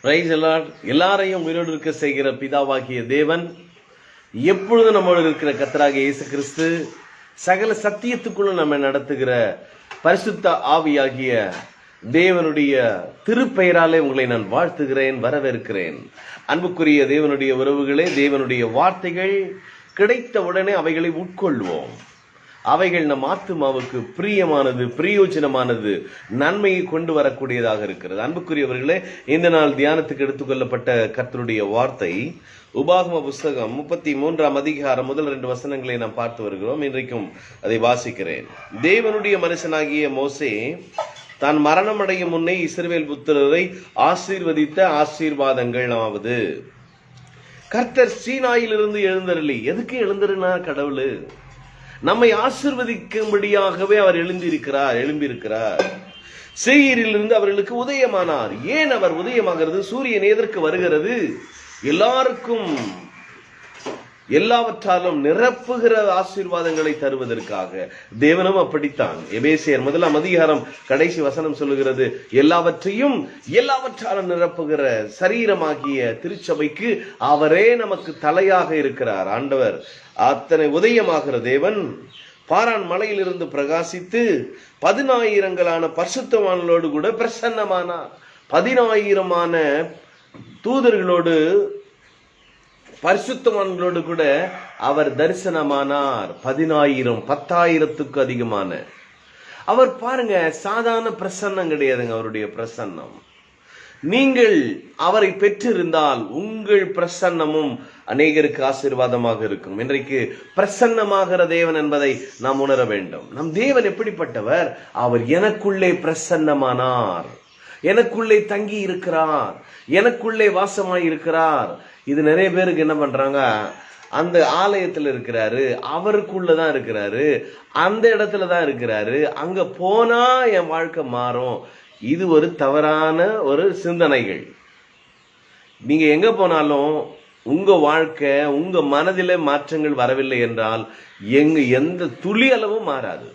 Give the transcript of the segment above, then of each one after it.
Price எல்லாம் எல்லாரையும் உயிரோடு இருக்க செய்கிற பிதாவாகிய தேவன் எப்பொழுதும் நம்மளோடு இருக்கிற கத்தராகிய இயேசு கிறிஸ்து சகல சத்தியத்துக்குள்ள நம்ம நடத்துகிற பரிசுத்த ஆவியாகிய தேவனுடைய திருப்பெயராலே உங்களை நான் வாழ்த்துகிறேன் வரவேற்கிறேன். அன்புக்குரிய தேவனுடைய உறவுகளே தேவனுடைய வார்த்தைகள் கிடைத்த உடனே அவைகளை உட்கொள்வோம். அவைகள் நம் ஆத்துமாவுக்கு பிரியமானது பிரயோஜனமானது நன்மையை கொண்டு வரக்கூடியதாக இருக்கிறது. அன்புக்குரியவர்களே இந்த நாள் தியானத்துக்கு எடுத்துக்கொள்ளப்பட்ட கர்த்தருடைய வார்த்தை உபாகம புஸ்தகம் முப்பத்தி மூன்றாம் அதிகாரம் முதல் ரெண்டு வசனங்களை நாம் பார்த்து வருகிறோம். இன்றைக்கும் அதை வாசிக்கிறேன். தேவனுடைய மனுஷனாகிய மோசே தான் மரணம் அடையும் முன்னே இஸ்ரேல் புத்திரரை ஆசீர்வதித்த ஆசீர்வாதங்கள் ஆவது கர்த்தர் சீனாயிலிருந்து எழுந்தருளி எதுக்கு எழுந்தருனா கடவுள்? நம்மை ஆசிர்வதிக்கும்படியாகவே அவர் எழுந்திருக்கிறார் எழும்பியிருக்கிறார். செய்யிலிருந்து அவர்களுக்கு உதயமானார். ஏன் அவர் உதயமாகிறது? சூரியன் எதற்கு வருகிறது? எல்லாருக்கும் எல்லாவற்றாலும் நிரப்புகிற ஆசீர்வாதங்களை தருவதற்காக. தேவனும் அப்படித்தான். எபேசியர் முதலாம் அதிகாரம் கடைசி வசனம் சொல்லுகிறது எல்லாவற்றையும் எல்லாவற்றாலும் நிரப்புகிற சரீரமாகிய திருச்சபைக்கு அவரே நமக்கு தலையாக இருக்கிறார். ஆண்டவர் அத்தனை உதயமாகிற தேவன் பாரான் மலையிலிருந்து பிரகாசித்து பதினாயிரங்களான பரிசுத்தவான்களோடு கூட பிரசன்னமானார். பதினாயிரமான தூதர்களோடு பரிசுத்தவான்களோடு கூட அவர் தரிசனமானார். பதினாயிரம் பத்தாயிரத்துக்கு அதிகமான. அவர் பாருங்க சாதாரண பிரசன்னம் கிடையாதுங்க அவருடைய பிரசன்னம். நீங்கள் அவரை பெற்றிருந்தால் உங்கள் பிரசன்னமும் அநேகருக்கு ஆசீர்வாதமாக இருக்கும். இன்றைக்கு பிரசன்னமாகிற தேவன் என்பதை நாம் உணர வேண்டும். நம் தேவன் எப்படிப்பட்டவர்? அவர் எனக்குள்ளே பிரசன்னமானார். எனக்குள்ளே தங்கி இருக்கிறார் எனக்குள்ளே வாசமாய் இருக்கிறார் இது நிறைய பேருக்கு என்ன பண்றாங்க அந்த ஆலயத்தில் இருக்கிறாரு அவருக்குள்ள தான் இருக்கிறாரு அந்த இடத்துல தான் இருக்கிறாரு அங்க போனா என் வாழ்க்கை மாறும். இது ஒரு தவறான ஒரு சிந்தனைகள். நீங்க எங்க போனாலும் உங்க வாழ்க்கை உங்க மனதிலே மாற்றங்கள் வரவில்லை என்றால் எங்க எந்த துளி அளவும் மாறாது.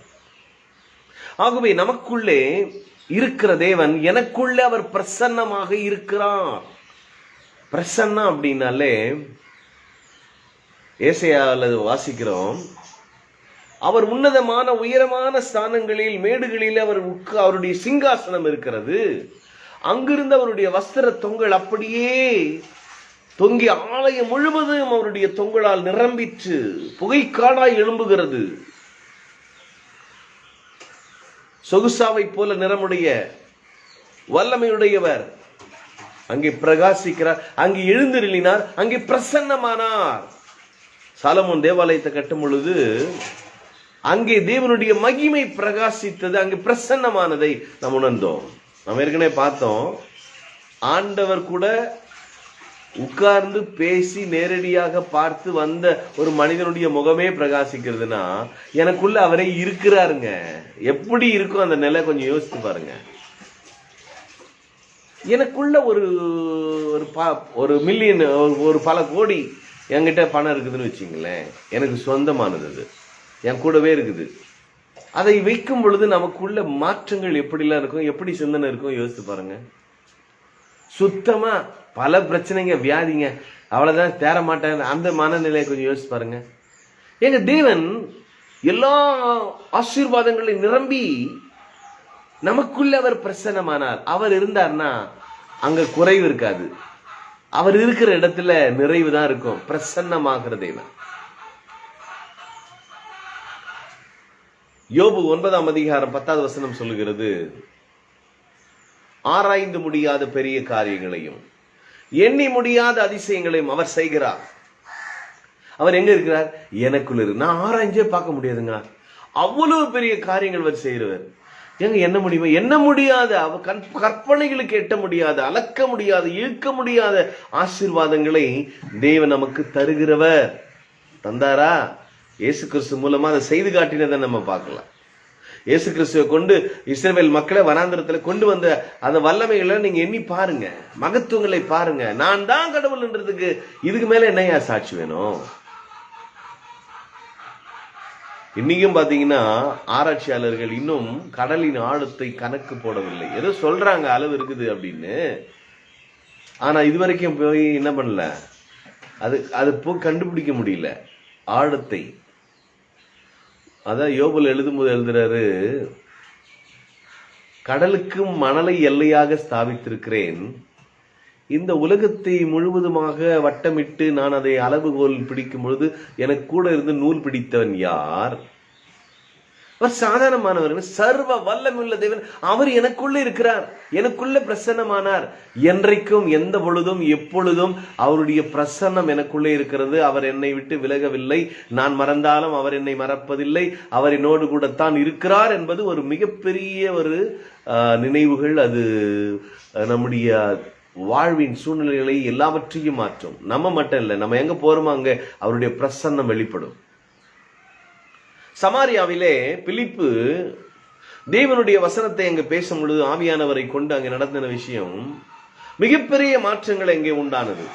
ஆகவே நமக்குள்ளே இருக்கிற தேவன் எனக்குள்ளே அவர் பிரசன்னமாக இருக்கிறார். பிரசன்னா அப்படின்னாலே ஏசையாவில் வாசிக்கிறோம். அவர் உன்னதமான உயரமான ஸ்தானங்களில் மேடுகளில் அவர் உட்கா அவருடைய சிங்காசனம் இருக்கிறது. அங்கிருந்து அவருடைய வஸ்திர தொங்கல் அப்படியே தொங்கி ஆலயம் முழுவதும் அவருடைய தொங்கலால் நிரம்பிற்று. புகைக்காடாய் எழும்புகிறது. சொகுசாவை போல நிறமுடைய வல்லமையுடையவர். அங்கே பிரகாசிக்கிறார் அங்கே எழுந்திருளினார் அங்கே பிரசன்னமானார். சாலமோன் தேவாலயத்தை கட்டும் பொழுது அங்கே தேவனுடைய மகிமை பிரகாசித்தது அங்கே பிரசன்னமானதை நாம் உணர்ந்தோம். நம்ம ஏற்கனவே பார்த்தோம். ஆண்டவர் கூட உட்கார்ந்து பேசி நேரடியாக பார்த்து வந்த ஒரு மனிதனுடைய முகமே பிரகாசிக்கிறதுனா எனக்குள்ள அவரே இருக்கிறாருங்க. எப்படி இருக்கும் அந்த நிலை கொஞ்சம் யோசித்து பாருங்க. எனக்குள்ள ஒரு ஒரு ப ஒரு மில்லியன் ஒரு பல கோடி என்கிட்ட பணம் இருக்குதுன்னு வச்சிங்களேன். எனக்கு சொந்தமானது அது. என் கூடவே இருக்குது. அதை வைக்கும் பொழுது நமக்குள்ள மாற்றங்கள் எப்படிலாம் இருக்கும் எப்படி சிந்தனை இருக்கும் யோசித்து பாருங்க. சுத்தமாக பல பிரச்சனைங்க வியாதிங்க அவ்வளோதான் தேர மாட்டேன் அந்த மனநிலையை கொஞ்சம் யோசிச்சு பாருங்க. எங்கள் தேவன் எல்லா ஆசீர்வாதங்களையும் நிரம்பி நமக்குள்ள அவர் பிரசன்னமானார். அவர் இருந்தார்னா அங்க குறைவு இருக்காது. அவர் இருக்கிற இடத்துல நிறைவு தான் இருக்கும். பிரசன்னமாகிற தெய்வம் யோபு ஒன்பதாம் அதிகாரம் பத்தாவது வசனம் சொல்லுகிறது ஆராய்ந்து முடியாத பெரிய காரியங்களையும் எண்ணி முடியாத அதிசயங்களையும் அவர் செய்கிறார். அவர் எங்க இருக்கிறார்? எனக்குள்ள இருக்கு நான் ஆராய்ஞ்சே பார்க்க முடியாதுங்க. அவ்வளவு பெரிய காரியங்கள் அவர் செய்கிறவர். எங்க என்ன முடியுமா என்ன முடியாத அவ கண் கற்பனைகளுக்கு எட்ட முடியாத அளக்க முடியாத இழுக்க முடியாத ஆசீர்வாதங்களை தேவன் நமக்கு தருகிறவர். தந்தாரா? இயேசு கிறிஸ்து மூலமா அதை செய்து காட்டினதை நம்ம பார்க்கலாம். இயேசு கிறிஸ்துவை கொண்டு இஸ்ரேல் மக்களை வனாந்திரத்தில் கொண்டு வந்த அந்த வல்லமைகளை நீங்க எண்ணி பாருங்க. மகத்துவங்களை பாருங்க. நான் தான் கடவுள்ன்றதுக்கு இதுக்கு மேல என்னையா சாட்சி வேணும்? இன்னைக்கும் பார்த்தீங்கன்னா ஆராய்ச்சியாளர்கள் இன்னும் கடலின் ஆழத்தை கணக்கு போடவில்லை. ஏதோ சொல்றாங்க அளவு இருக்குது அப்படின்னு. ஆனால் இது வரைக்கும் போய் என்ன பண்ணல? அது அது போய் கண்டுபிடிக்க முடியல. ஆழத்தை. அதான் யோபுல எழுதும்போது எழுதுறாரு கடலுக்கும் மணலை எல்லையாக ஸ்தாபித்திருக்கிறேன். இந்த உலகத்தை முழுவதுமாக வட்டமிட்டு நான் அதை அளவுகோல் பிடிக்கும் பொழுது எனக்கு கூட இருந்து நூல் பிடித்தவன் யார்? அவர் சாதாரணமானவர் சர்வ வல்லமுள்ள தேவன். அவர் எனக்குள்ள இருக்கிறார் எனக்குள்ள பிரசன்னமானார். என்றைக்கும் எந்த பொழுதும் எப்பொழுதும் அவருடைய பிரசன்னம் எனக்குள்ளே இருக்கிறது. அவர் என்னை விட்டு விலகவில்லை. நான் மறந்தாலும் அவர் என்னை மறப்பதில்லை. அவர் என்னோடு கூட தான் இருக்கிறார் என்பது ஒரு மிகப்பெரிய ஒரு நினைவுகள். அது நம்முடைய வாழ்வின் சூழ்நிலைகளை எல்லாவற்றையும் மாற்றும். நம்ம மட்டும் இல்லை நம்ம எங்க போறோமோ அங்க அவருடைய பிரசன்னம் வெளிப்படும். சமாரியாவிலே பிலிப்பு தேவனுடைய வசனத்தை அங்கே பேசும் பொழுது ஆவியானவரை கொண்டு அங்கே நடந்தின விஷயம் மிகப்பெரிய மாற்றங்கள் அங்கே உண்டானது.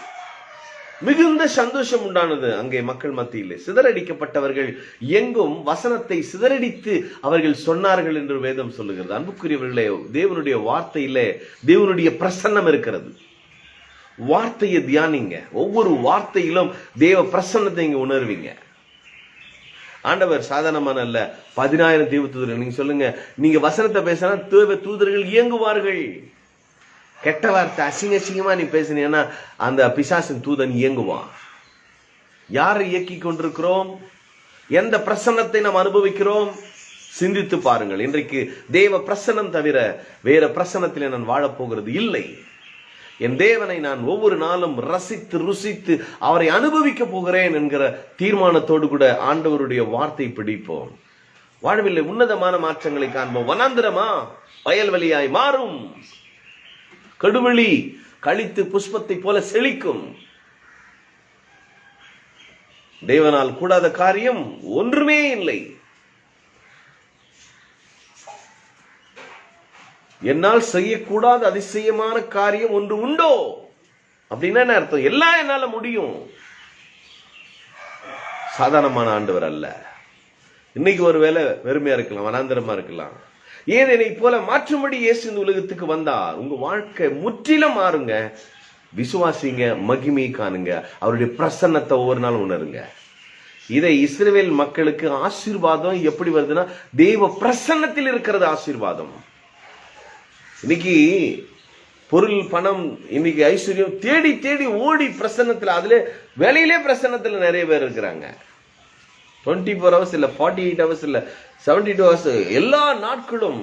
மிகுந்த சந்தோஷம் உண்டானது அங்கே மக்கள் மத்தியிலே. சிதறடிக்கப்பட்டவர்கள் எங்கும் வசனத்தை சிதறடித்து அவர்கள் சொன்னார்கள் என்று வேதம் சொல்லுகிறது. அன்புக்குரியவர்களே தேவனுடைய வார்த்தையிலே தேவனுடைய பிரசன்னம் இருக்கிறது. வார்த்தையை தியானிங்க. ஒவ்வொரு வார்த்தையிலும் தேவ பிரசன்னத்தை இங்க உணர்வீங்க. ஆண்டவர் சாதாரணமான அல்ல பதினாயிரம் தீவு தூதர்கள் நீங்க சொல்லுங்க நீங்க வசனத்தை பேசினா தேவ தூதர்கள் இயங்குவார்கள். கெட்ட வார்த்தை அசிங்க அசிங்கமா நீ பேசுனீங்கன்னா அந்த பிசாசின் தூதன் இயங்குவான். யாரை இயக்கி கொண்டிருக்கிறோம்? எந்த பிரசன்னத்தை நாம் அனுபவிக்கிறோம்? சிந்தித்து பாருங்கள். இன்றைக்கு தேவ பிரசன்னம் தவிர வேற பிரசனத்தில் நான் வாழப்போகிறது இல்லை. என் தேவனை நான் ஒவ்வொரு நாளும் ரசித்து ருசித்து அவரை அனுபவிக்க போகிறேன் என்கிற தீர்மானத்தோடு கூட ஆண்டவருடைய வார்த்தை பிடிப்போம். வாழ்வில் உன்னதமான மாற்றங்களை காண்போம். வனாந்திரமா? வயல்வெளியாய் மாறும். கடுவெளி கழித்து புஷ்பத்தை போல செழிக்கும். தேவனால் கூடாத காரியம் ஒன்றுமே இல்லை. என்னால் செய்யக்கூடாத அதிசயமான காரியம் ஒன்று உண்டோ? அப்படின்னா என்ன அர்த்தம்? எல்லாம் என்னால முடியும். சாதாரணமான ஆண்டவர் அல்ல. இன்னைக்கு ஒரு வேலை வெறுமையா இருக்கலாம் வனாந்திரமா இருக்கலாம். ஏன் என்னை போல மாற்றும்படி இயேசு இந்த உலகத்துக்கு வந்தார்? உங்க வாழ்க்கை முற்றிலும் மாறுங்க. விசுவாசிங்க மகிமை காணுங்க. அவருடைய பிரசன்னத்தை ஒவ்வொரு நாள் உணருங்க. இதை இஸ்ரேல் மக்களுக்கு ஆசீர்வாதம் எப்படி வருதுன்னா தெய்வ பிரசன்னத்தில் இருக்கிறது ஆசீர்வாதம். இன்னைக்கு பொருள் பணம் இன்னைக்கு ஐஸ்வர்யம் தேடி தேடி ஓடி பிரசன்னத்தில் அதுல வேலையிலே பிரசன்னத்தில் நிறைய பேர் இருக்கிறாங்க. டுவெண்ட்டி ஃபோர் ஹவர்ஸ் இல்லை ஃபார்ட்டி எயிட் ஹவர்ஸ் இல்லை செவன்டி டூ ஹவர்ஸ் எல்லா நாட்களும்.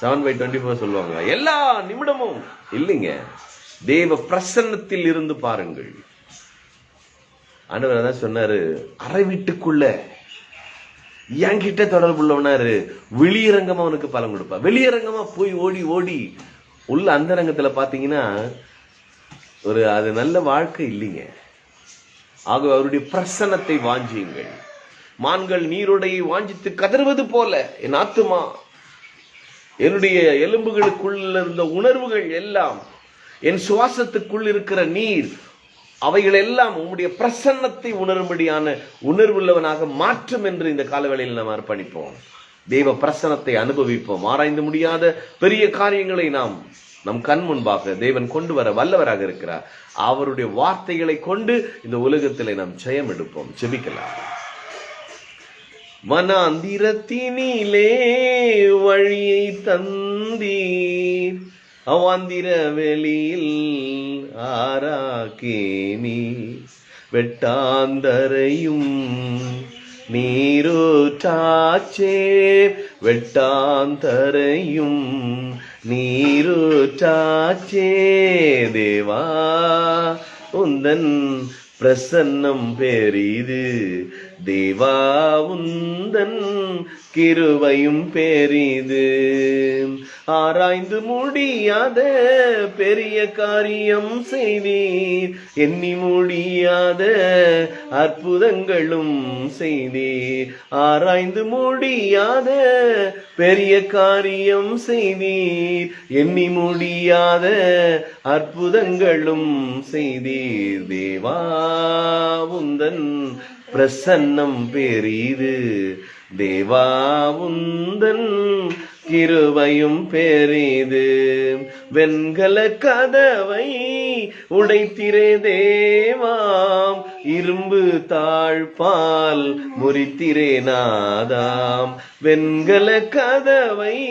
செவன் பை டுவெண்ட்டி ஃபோர் சொல்லுவாங்க. எல்லா நிமிடமும் இல்லைங்க. தேவ பிரசன்னத்தில் இருந்து பாருங்கள். ஆண்டவர் அதான் சொன்னாரு அரை வீட்டுக்குள்ள. என்கிட்ட தொடர்பு உள்ளவனாரு வெளியரங்கமா அவனுக்கு பலன் கொடுப்பா. வெளியரங்கமா போய் ஓடி ஓடி. உள்ள அந்தரங்கத்துல பாத்தீங்கன்னா ஒரு அது நல்ல வாழ்க்கை இல்லைங்க. ஆகவே அவருடைய பிரசன்னத்தை வாஞ்சியுங்கள். மான்கள் நீரோடையை வாஞ்சித்து கதறுவது போல. என் ஆத்துமா என்னுடைய எலும்புகளுக்குள்ள இருந்த உணர்வுகள் எல்லாம் என் சுவாசத்துக்குள் இருக்கிற நீர் அவைகள் எல்லாம் உம்முடைய பிரசன்னத்தை உணரும்படியான உணர்வுள்ளவனாக மாற்றும் என்று இந்த காலவேளையில் நாம் அர்ப்பணிப்போம். தெய்வ பிரசன்னத்தை அனுபவிப்போம். ஆராய்ந்து முடியாத பெரிய காரியங்களை நாம் நம் கண் முன்பாக தேவன் கொண்டு வர வல்லவராக இருக்கிறார். அவருடைய வார்த்தைகளை கொண்டு இந்த உலகத்திலே நாம் ஜெயம் எடுப்போம். ஜெபிக்கலாம். மனாந்திரத்தினிலே வழியை தந்தீர். அவாந்திர வெளியில் ஆராக்கேனி வெட்டாந்தரையும் நீரோற்றாச்சே. வெட்டாந்தரையும் நீரூற்றாச்சே தேவா உந்தன் பிரசன்னம் பெரிது. தேவா உந்தன் கிருபையும் பெரிது. ஆராய்ந்து முடியாத பெரிய காரியம் செய்தீர். எண்ணி முடியாத அற்புதங்களும் செய்தீர். ஆராய்ந்து முடியாத பெரிய காரியம் செய்தீர். எண்ணி முடியாத அற்புதங்களும் செய்தீர். தேவா உந்தன் பிரசன்னம் பெரிது. தேவா உந்தன் கிருபையும் பெரிது. வெண்கல கதவை உடைத்திரே தேவாம். இரும்பு தாழ்பால் முறித்திரே நாதாம். வெண்கல கதவை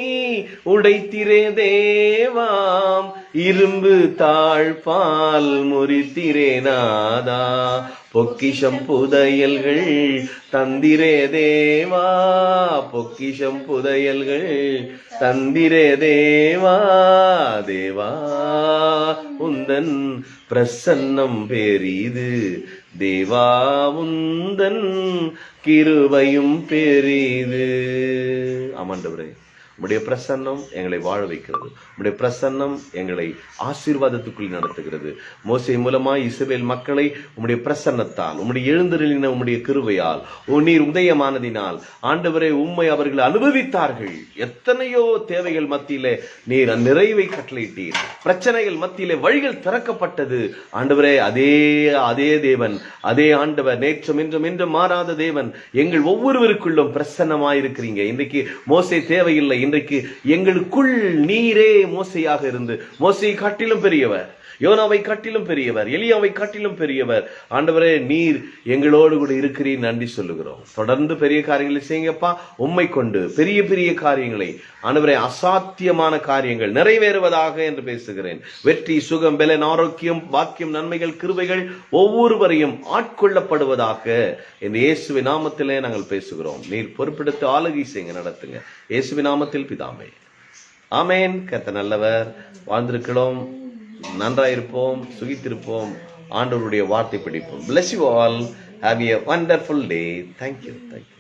உடைத்திரே தேவாம். இரும்பு தாழ்பால் முறித்திரே நாதா. பொக்கிஷம் புதையல்கள் தந்திரே தேவா. பொக்கிஷம் புதையல்கள் தந்திரே தேவா. தேவா உந்தன் பிரசன்னம் பெரிது. தேவா உந்தன் கிருபையும் பெரிது. ஆமாண்டவரே. உம்முடைய பிரசன்னம் எங்களை வாழ வைக்கிறது. உம்முடைய பிரசன்னம் எங்களை ஆசீர்வாதத்துக்குள் நடத்துகிறது. மோசை மூலமாய் இஸ்ரவேல் மக்களை உம்முடைய பிரசன்னத்தால் உம்முடைய எழுந்தருளின உம்முடைய கிருவையால் உன் நீர் உதயமானதினால் ஆண்டவரே உம்மை அவர்கள் அனுபவித்தார்கள். எத்தனையோ தேவைகள் மத்தியிலே நீர் நிறைவை கட்டளையிட்டீர். பிரச்சனைகள் மத்தியிலே வழிகள் திறக்கப்பட்டது. ஆண்டவரே அதே அதே தேவன் அதே ஆண்டவர் நேற்றும் இன்றும் இன்றும் மாறாத தேவன். எங்கள் ஒவ்வொருவருக்குள்ளும் பிரசன்னமாயிருக்கிறீங்க. இன்றைக்கு மோசை தேவையில்லை. இன்றைக்கு எங்களுக்குள் நீரே மோசையாக இருந்து மோசையை காட்டிலும் பெரியவர் யோனாவை காட்டிலும் பெரியவர் எலியாவை காட்டிலும் பெரியவர். ஆண்டவரே நீர் எங்களோடு கூட இருக்கிறீர் நன்றி சொல்லுகிறோம். தொடர்ந்து பெரிய காரியங்களை செய்யுங்கப்பா. உண்மை கொண்டு பெரிய பெரிய காரியங்களை ஆண்டவரே அசாத்தியமான காரியங்கள் நிறைவேறுவதாக என்று பேசுகிறேன். வெற்றி சுகம் பலன் ஆரோக்கியம் பாக்கியம் நன்மைகள் கிருபைகள் ஒவ்வொருவரையும் ஆட்கொள்ளப்படுவதாக. இந்த இயேசுவின் நாமத்திலே நாங்கள் பேசுகிறோம். நீர் பொறுப்பெடுத்து ஆளுகை செய்யுங்க நடத்துங்க. இயேசுவினாமத்தில் பிதாமே ஆமேன். கத்த நல்லவர். வாழ்ந்திருக்கிறோம். நன்றாயிருப்போம். சுகித்திருப்போம். ஆண்டவருடைய வார்த்தை பிடிப்போம். Bless you all have a wonderful day thank you thank you